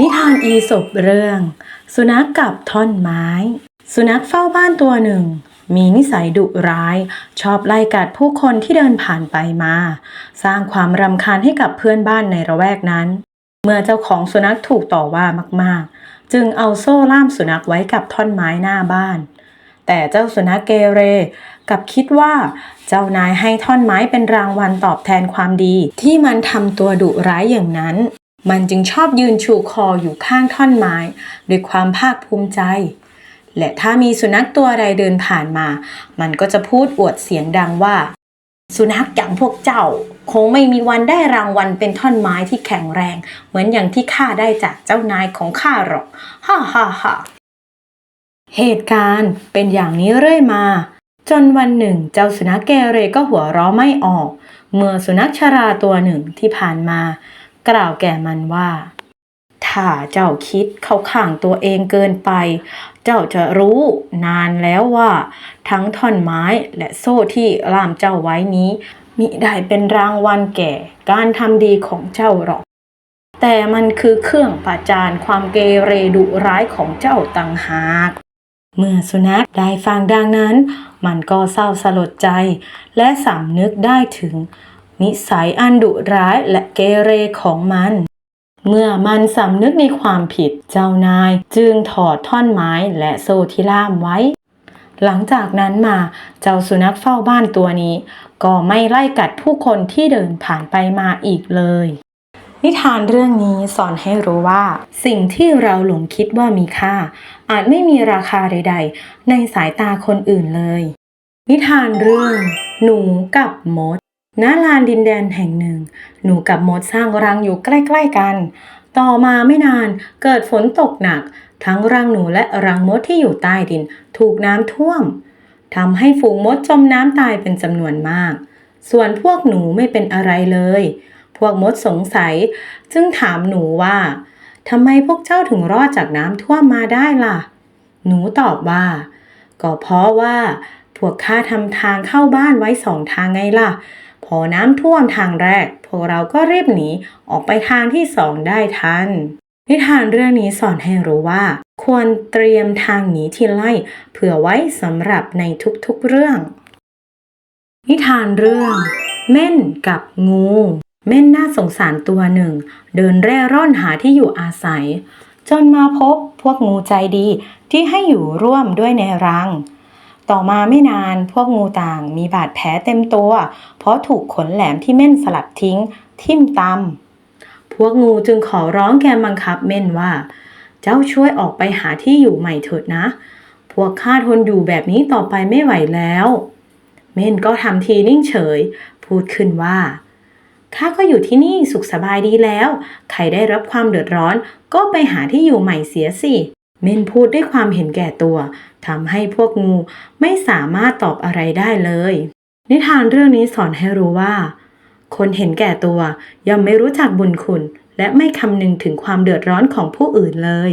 นิทานอีสบเรื่อง สุนัขกับท่อนไม้ สุนัขเฝ้าบ้านตัวหนึ่ง มีนิสัยดุร้าย ชอบไล่กัดผู้คนที่เดินผ่านไปมา สร้างความรำคาญให้กับเพื่อนบ้านในระแวกนั้น เมื่อเจ้าของสุนัขถูกต่อว่ามากๆ จึงเอาโซ่ล่ามสุนัขไว้กับท่อนไม้หน้าบ้าน แต่เจ้าสุนัขเกเรกับคิดว่า เจ้านายให้ท่อนไม้เป็นรางวัลตอบแทนความดี ที่มันทำตัวดุร้ายอย่างนั้น มันจึงชอบยืนชูคออยู่ข้างท่อนไม้ด้วยความภาคภูมิใจ และถ้ามีสุนัขตัวใดเดินผ่านมา มันก็จะพูดอวดเสียงดังว่า สุนัขอย่างพวกเจ้า คงไม่มีวันได้รางวัลเป็นท่อนไม้ที่แข็งแรง เหมือนอย่างที่ข้าได้จากเจ้านายของข้าหรอกฮ่าฮ่าฮ่าเหตุการณ์เป็นอย่างนี้เรื่อยมา จนวันหนึ่ง เจ้าสุนัขเกเรก็หัวเราะไม่ออก เมื่อสุนัขชราตัวหนึ่งที่ผ่านมา กล่าวแก่มันว่า ถ้าเจ้าคิดเข้าข้างตัวเองเกินไป เจ้าจะรู้นานแล้วว่า ทั้งท่อนไม้และโซ่ที่ล่ามเจ้าไว้นี้ มิได้เป็นรางวัลแก่การทำดีของเจ้าหรอก แต่มันคือเครื่องประจานความเกเรดุร้ายของเจ้าต่างหากเมื่อสุนัขได้ฟังดังนั้น มันก็เศร้าสลดใจ และสำนึกได้ถึง นิสัยอันดุร้ายและเกเรของมัน เมื่อมันสำนึกในความผิดเจ้านายจึงถอดท่อนไม้และโซ่ที่ล่ามไว้ หลังจากนั้นมาเจ้าสุนัขเฝ้าบ้านตัวนี้ ก็ไม่ไล่กัดผู้คนที่เดินผ่านไปมาอีกเลย นิทานเรื่องนี้สอนให้รู้ว่า สิ่งที่เราหลงคิดว่ามีค่า อาจไม่มีราคาใด ๆ ในสายตาคนอื่นเลย นิทานเรื่อง หนูกับมด ณลานดินแดนแห่งหนึ่ง หนูกับมดสร้างรังอยู่ใกล้ ๆกัน ต่อมาไม่นานเกิดฝนตกหนัก ทั้งรังหนูและรังมดที่อยู่ใต้ดิน ถูกน้ำท่วมทำให้ฝูงมดจมน้ำตายเป็นจำนวนมาก ส่วนพวกหนูไม่เป็นอะไรเลย พวกมดสงสัย จึงถามหนูว่าทำไมพวกเจ้าถึงรอดจากน้ำท่วมมาได้ล่ะ หนูตอบว่า ก็เพราะว่า พวกข้าทำทางเข้าบ้านไว้สองทางไงล่ะ พอน้ำท่วมทางแรก พวกเราก็รีบหนีออกไปทางที่สองได้ทัน นิทานเรื่องนี้สอนให้รู้ว่า ควรเตรียมทางหนีที่ไล่ เผื่อไว้สำหรับในทุกๆเรื่อง นิทานเรื่อง เม่นกับงู เม่นน่าสงสารตัวหนึ่ง เดินเร่ร่อนหาที่อยู่อาศัย จนมาพบพวกงูใจดีที่ให้อยู่ร่วมด้วยในรัง ต่อมาไม่นานพวกงูต่างมีบาดแผลเต็มตัว เพราะถูกขนแหลมที่เม่นสลัดทิ้ง ทิ่มตำพวกงูจึงขอร้องแกบังคับเม่นว่า เจ้าช่วยออกไปหาที่อยู่ใหม่เถิดนะ พวกข้าทนอยู่แบบนี้ต่อไปไม่ไหวแล้ว เม่นก็ทำทีนิ่งเฉย พูดขึ้นว่าข้าก็อยู่ที่นี่สุขสบายดีแล้ว ใครได้รับความเดือดร้อนก็ไปหาที่อยู่ใหม่เสียสิ เม่นพูดด้วยความเห็นแก่ตัวทำให้พวกงูไม่สามารถตอบอะไรได้เลย นิทานเรื่องนี้สอนให้รู้ว่า คนเห็นแก่ตัวย่อมไม่รู้จักบุญคุณ และไม่คำนึงถึงความเดือดร้อนของผู้อื่นเลย